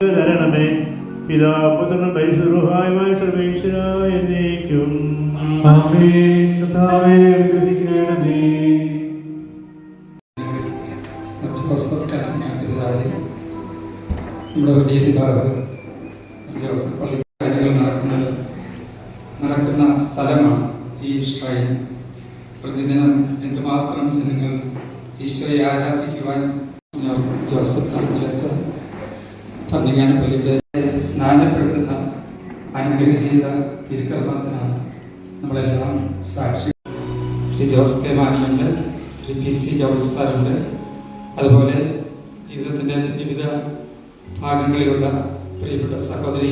തരണമേ. പിതാപുത്രനും പരിശുദ്ധമായ സർവേശ്വരായ എന്നേക്കും. ജോസഫ് കാറ്റനാട്ട് പിതാവെ നമ്മുടെ വലിയ പിതാവ് ജോസഫ് പള്ളി കാര്യങ്ങൾ നടക്കുന്നത് നടക്കുന്ന സ്ഥലമാണ് ഈ ഷ്രൈൻ പ്രതിദിനം എന്തുമാത്രം ജനങ്ങൾ ഈശോയെ ആരാധിക്കുവാൻ ജോസഫ് നടത്തി വെച്ച പന്നികാന പള്ളിയുടെ സ്നാനപ്പെടുത്തുന്ന അനുഗ്രഹീത തിരുക്കർമ്മത്തിനാണ് നമ്മളെല്ലാം സാക്ഷി. ശ്രീ ജോസ് കെ മാനിയുണ്ട് ശ്രീ പി സി ജോർജ് സാറുണ്ട്. അതുപോലെ ജീവിതത്തിന്റെ വിവിധ ഭാഗങ്ങളിലുള്ള പ്രിയപ്പെട്ട സഹോദരി.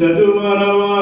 Dadumarawa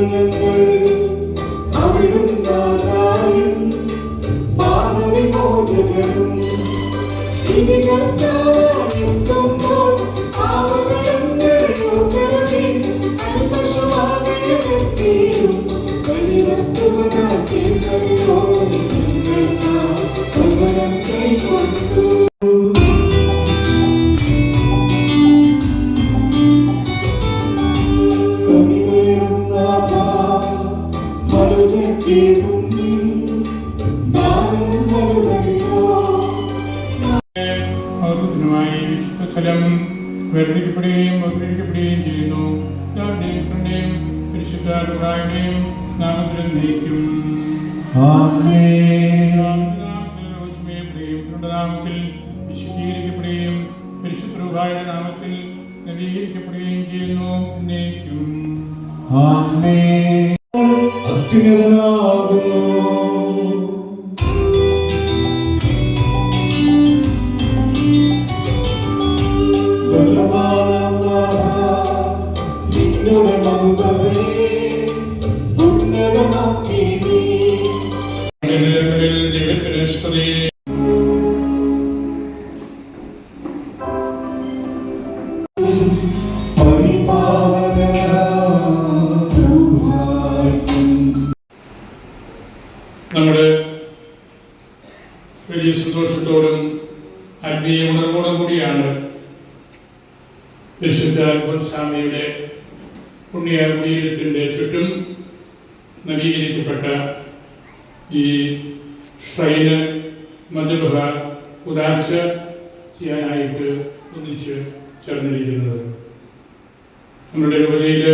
വിശ്വാസികൾ ഞങ്ങൾ മഹത്വത്തിനുമായി വിശുദ്ധ സ്ഥലം വേർതിരിക്കപ്പെടുകയും ബഹുകരിക്കപ്പെടുകയും ചെയ്യുന്നു. എല്ലാവരുടെയും പുത്രന്റെയും പരിശുദ്ധ റുഹായുടെയും നാമത്തിൽ നയിക്കും. നാമത്തിൽ വിശുദ്ധീകരിക്കപ്പെടുകയും പരിശുദ്ധ റുഹായുടെ നാമത്തിൽ നവീകരിക്കപ്പെടുകയും ചെയ്യുന്നു. എന്നേക്കും അത്യുന്നതനാകുന്നു വിശുദ്ധ സ്വാമിയുടെ പുണ്യ കുടീരത്തിന്റെ ചുറ്റും നവീകരിക്കപ്പെട്ട ഈ ഷ്രൈന് മധുബഹ ഉദാശ ചെയ്യാനായിട്ട് ഒന്നിച്ച് ചേർന്നിരിക്കുന്നത്. നമ്മുടെ രൂപതയിൽ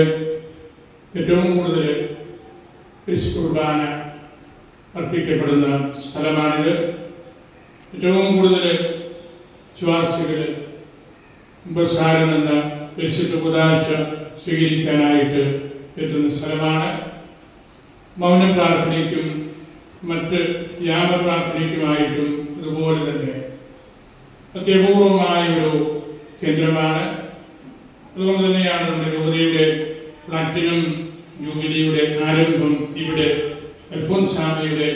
ഏറ്റവും കൂടുതൽ കുർബാന അർപ്പിക്കപ്പെടുന്ന സ്ഥലമാണിത്. ഏറ്റവും കൂടുതൽ വിശ്വാസികൾ ഉപസാരം എന്ന പരിശുദ്ധ കുദാശ സ്വീകരിക്കാനായിട്ട് എത്തുന്ന സ്ഥലമാണ്. മൗന പ്രാർത്ഥനയ്ക്കും മറ്റ് യാമ പ്രാർത്ഥനയ്ക്കുമായിട്ടും അതുപോലെ തന്നെ അത്യപൂർവമായ ഒരു കേന്ദ്രമാണ്. അതുകൊണ്ട് തന്നെയാണ് നമ്മുടെ രൂപതയുടെ പ്ലാറ്റിനം ജൂബിലിയുടെ ആരംഭം ഇവിടെ അൽഫോൻസാമയുടെ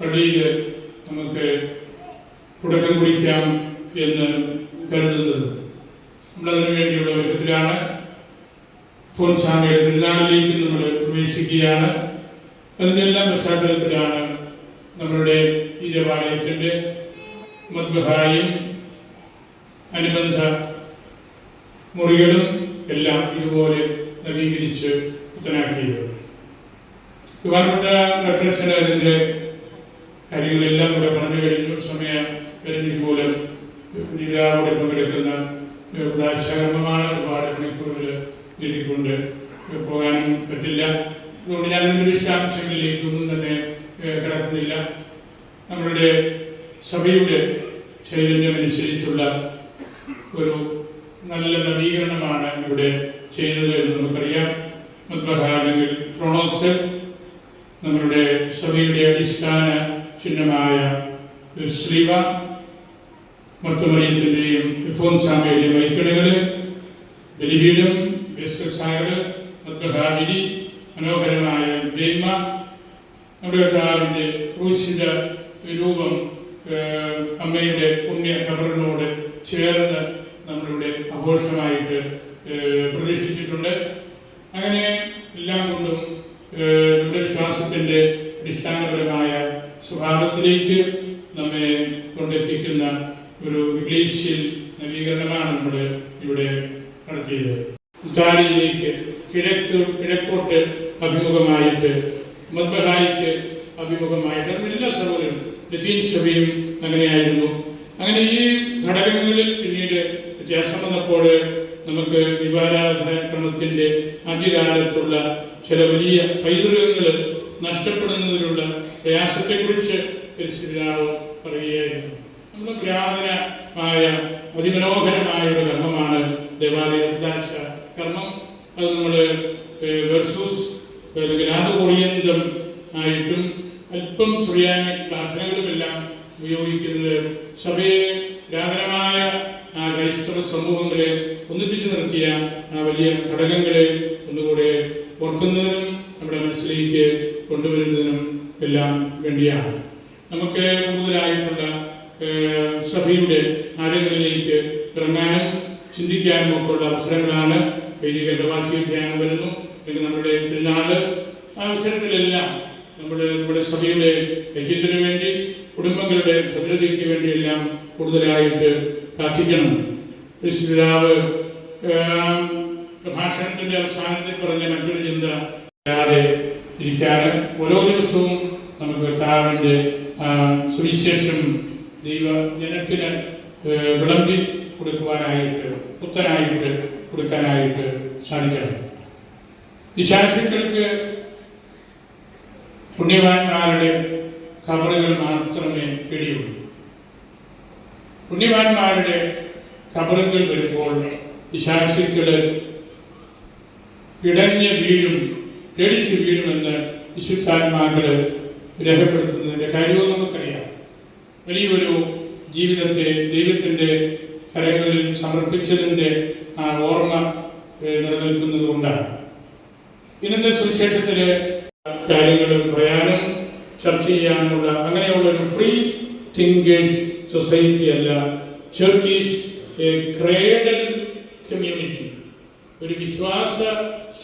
പള്ളിയിൽ നമുക്ക് തുടക്കം കുറിക്കാം എന്ന് കരുതുന്നത്. നമ്മളതിനു വേണ്ടിയുള്ള ഒരുക്കത്തിലാണ് അൽഫോൻസാമയുടെ തിരുനാളിലേക്ക് നമ്മൾ പ്രവേശിക്കുകയാണ്. അതിന്റെ എല്ലാം പശ്ചാത്തലത്തിലാണ് നമ്മളുടെ ഈ ദേവാലയത്തിന്റെ മദ്ബഹായും അനുബന്ധ മുറികളും എല്ലാം ഇതുപോലെ നവീകരിച്ച് പുത്തനാക്കിയത് ബഹുമാനപ്പെട്ട ഡോക്ടർ അതിന്റെ കാര്യങ്ങളെല്ലാം കൂടെ പറഞ്ഞു കഴിഞ്ഞു. സമയം പരിമിതി മൂലം ലീലാവോടെ പങ്കെടുക്കുന്ന ഉദാശകർമ്മമാണ് ഒരുപാട് മണിക്കൂറുകൾ നീട്ടിക്കൊണ്ട് പോകാനും പറ്റില്ല. അതുകൊണ്ട് ഞാൻ അതിന്റെ വിശദാംശങ്ങളിലേക്കൊന്നും തന്നെ കിടക്കുന്നില്ല. നമ്മളുടെ സഭയുടെ ചൈതന്യമനുസരിച്ചുള്ള ഒരു നല്ല നവീകരണമാണ് ഇവിടെ ചെയ്തത് എന്ന് നമുക്കറിയാം. മദ്ബഹ അല്ലെങ്കിൽ ക്രോണോസ് നമ്മളുടെ സഭയുടെ അടിസ്ഥാന ചിഹ്നമായ ശ്രീവ മർത്തമറിയത്തിന്റെയും ഇഫോൻസാമയുടെയും ഐക്കണുകൾ ബലിപീഠം ബിസ്കസാഗർ മദ്ബഹാബിലി മനോഹരമായ ബേമ നമ്മുടെ കർത്താവിന്റെ ക്രൂശിത രൂപം അമ്മയുടെ പുണ്യ കബറിനോട് ചേർന്ന് നമ്മളിവിടെ ആഘോഷമായിട്ട് പ്രതീക്ഷിച്ചിട്ടുണ്ട് അങ്ങനെ എല്ലാം കൊണ്ടും നമ്മുടെ വിശ്വാസത്തിന്റെ അടിസ്ഥാനപരമായ സ്വഭാവത്തിലേക്ക് നമ്മെ കൊണ്ടെത്തിക്കുന്ന ഒരു ഇംഗ്ലീഷിൽ നവീകരണമാണ് നമ്മൾ ഇവിടെ നടത്തിയത്. ഇറ്റാലിയിലേക്ക് കിഴക്ക് കിഴക്കോട്ട് അഭിമുഖമായിട്ട് മദ്ബഹായിക്ക് അഭിമുഖമായിട്ട് എല്ലാ സഭകളും ലത്തീൻ സഭയും അങ്ങനെയായിരുന്നു. അങ്ങനെ ഈ ഘടകങ്ങളിൽ പിന്നീട് വ്യത്യാസം വന്നപ്പോൾ നമുക്ക് വിവാരാധന ക്രമത്തിന്റെ ആദ്യകാലത്തുള്ള ചില വലിയ പൈതൃകങ്ങൾ നഷ്ടപ്പെടുന്നതിനുള്ള പ്രയാസത്തെക്കുറിച്ച് പരിസ്ഥിതിരാവ് പറയുകയായിരുന്നു. പുരാതനമായ അതിമനോഹരമായ ഒരു കർമ്മമാണ് ദേവാലയ ഉദാശ കർമ്മം. അത് നമ്മൾ വെർസൂസ് അല്ലെങ്കിൽ ആദോറിയന്തം ആയിട്ടും അല്പം സുറിയാനി പ്രാർത്ഥനകളുമെല്ലാം ഉപയോഗിക്കുന്നത് സഭയെ പുരാതനമായ ആ ക്രൈസ്തവ സമൂഹങ്ങളെ ഒന്നിപ്പിച്ചു നിർത്തിയ ആ വലിയ ഘടകങ്ങളെ ഒന്നുകൂടെ ഓർക്കുന്നതിനും നമ്മുടെ മനസ്സിലേക്ക് കൊണ്ടുവരുന്നതിനും എല്ലാം വേണ്ടിയാണ്. നമുക്ക് കൂടുതലായിട്ടുള്ള സഭയുടെ ആഴങ്ങളിലേക്ക് ഇറങ്ങാനും ചിന്തിക്കാനും ഒക്കെ ഉള്ള അവസരങ്ങളാണ് വൈദിക വാർഷിക ധ്യാനം വരുന്നു. അല്ലെങ്കിൽ നമ്മുടെ തിരുനാൾ ആ അവസരത്തിലെല്ലാം നമ്മുടെ നമ്മുടെ സഭയുടെ ഐക്യത്തിന് വേണ്ടി കുടുംബങ്ങളുടെ ഭദ്രതയ്ക്ക് വേണ്ടിയെല്ലാം കൂടുതലായിട്ട് പ്രാർത്ഥിക്കണം. പിതാവ് പ്രഭാഷണത്തിന്റെ അവസാനത്തിൽ പറഞ്ഞ മറ്റൊരു ചിന്ത ഇല്ലാതെ ഇരിക്കാതെ ഓരോ ദിവസവും നമുക്ക് കർത്താവിന്റെ സുവിശേഷം ദൈവ ജനത്തിന് വിളമ്പി കൊടുക്കുവാനായിട്ട് പുത്തനായിട്ട് കൊടുക്കാനായിട്ട് സാധിക്കണം. വിശാസികൾക്ക് പുണ്യവാന്മാരുടെ കബറുകൾ മാത്രമേ പേടിയുള്ളൂ. പുണ്യവാന്മാരുടെ കബറുകൾ വരുമ്പോൾ വിശാസികൾ ഇടഞ്ഞ് വീഴും പേടിച്ച് വീഴുമെന്ന് വിശുദ്ധാത്മാക്കൾ രേഖപ്പെടുത്തുന്നതിന്റെ കാര്യവും നമുക്കറിയാം വലിയൊരു ജീവിതത്തെ ദൈവത്തിന്റെ കരങ്ങളിൽ സമർപ്പിച്ചതിന്റെ ആ ഓർമ്മ നിലനിൽക്കുന്നത് കൊണ്ടാണ്. ഇന്നത്തെ സുവിശേഷത്തിലെ കാര്യങ്ങൾ പറയാനും ചർച്ച ചെയ്യാനുമുള്ള അങ്ങനെയുള്ള ഒരു ഫ്രീ തിങ്കേഴ്സ് സൊസൈറ്റി അല്ല ചർച്ച് എ ക്രേഡൽ കമ്മ്യൂണിറ്റി ഒരു വിശ്വാസ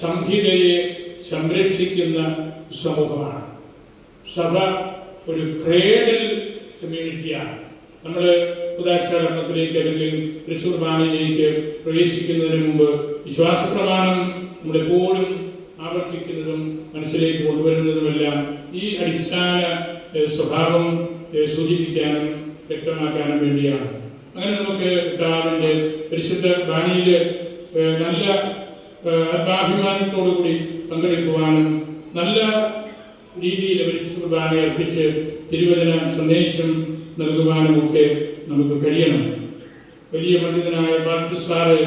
സംഹിതയെ സംരക്ഷിക്കുന്ന സമൂഹമാണ്. സഭ ഒരു ക്രേഡൽ കമ്മ്യൂണിറ്റിയാണ് നമ്മൾ ഉദാശകരണത്തിലേക്ക് അല്ലെങ്കിൽ തൃശ്ശൂർബാനയിലേക്ക് പ്രവേശിക്കുന്നതിന് മുമ്പ് വിശ്വാസ പ്രമാണം നമ്മളെപ്പോഴും ആവർത്തിക്കുന്നതും മനസ്സിലേക്ക് കൊണ്ടുവരുന്നതുമെല്ലാം ഈ അടിസ്ഥാന സ്വഭാവം സൂചിപ്പിക്കാനും വ്യക്തമാക്കാനും വേണ്ടിയാണ്. അങ്ങനെ നമുക്ക് കർത്താവിന്റെ പരിശുദ്ധ ബാണിയിൽ നല്ല ആത്മാഭിമാനത്തോടു കൂടി പങ്കെടുക്കുവാനും നല്ല രീതിയിൽ പരിശുദ്ധ കുർബാന അർപ്പിച്ച് തിരുവചന സന്ദേശം നൽകുവാനുമൊക്കെ നമുക്ക് കഴിയണം. വലിയ പണ്ഡിതനായ ബാൽട്ടിസാറ്